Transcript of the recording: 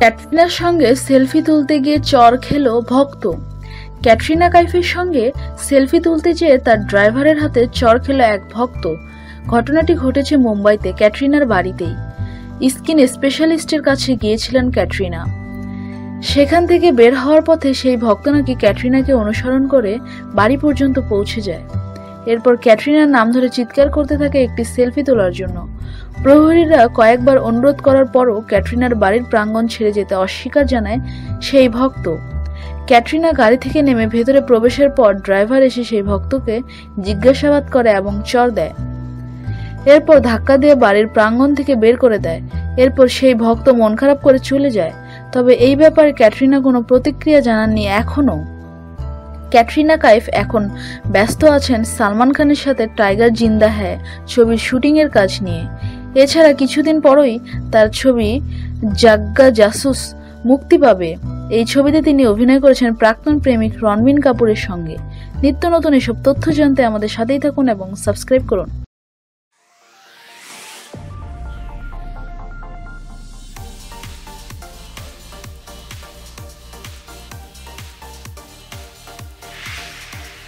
ক্যাটরিনার সঙ্গে সেলফি তুলতে গিয়ে চর খেলো ভক্ত। ক্যাটরিনা কাইফের সঙ্গে সেলফি তুলতে যেয়ে তার ড্রাইভারের হাতে চর খেলো এক ভক্ত। ঘটনাটি ঘটেছে মুম্বাইতে, ক্যাটরিনার বাড়িতেই। স্কিন স্পেশালিস্টের কাছে গিয়েছিলেন ক্যাটরিনা। সেখান থেকে বের হওয়ার পথে সেই ভক্ত নাকি ক্যাটরিনাকে অনুসরণ করে বাড়ি পর্যন্ত পৌঁছে যায়। এরপর ক্যাটরিনার নাম ধরে চিৎকার করতে থাকে একটি সেলফি তোলার জন্য। প্রহরীরা কয়েকবার অনুরোধ করার পরও ক্যাটরিনার বাড়ির প্রাঙ্গণ ছেড়ে যেতে অস্বীকার জানায় সেই ভক্ত। ক্যাটরিনা গাড়ি থেকে নেমে ভেতরে প্রবেশের পর ড্রাইভার এসে সেই ভক্তকে জিজ্ঞাসাবাদ করে এবং চর দেয়। এরপর ধাক্কা দিয়ে বাড়ির প্রাঙ্গণ থেকে বের করে দেয়। এরপর সেই ভক্ত মন খারাপ করে চলে যায়। তবে এই ব্যাপারে ক্যাটরিনা কোনো প্রতিক্রিয়া জানাননি এখনও। ক্যাটরিনা কাইফ এখন ব্যস্ত আছেন সালমান খানের সাথে টাইগার জিন্দা হ্যায় ছবির শুটিংয়ের কাজ নিয়ে। এছাড়া কিছুদিন পরই তার ছবি জাগ্গা জাসুস মুক্তি পাবে। এই ছবিতে তিনি অভিনয় করেছেন প্রাক্তন প্রেমিক রণবীন কাপুরের সঙ্গে। নিত্য নতুন এসব তথ্য জানতে আমাদের সাথেই থাকুন এবং সাবস্ক্রাইব করুন।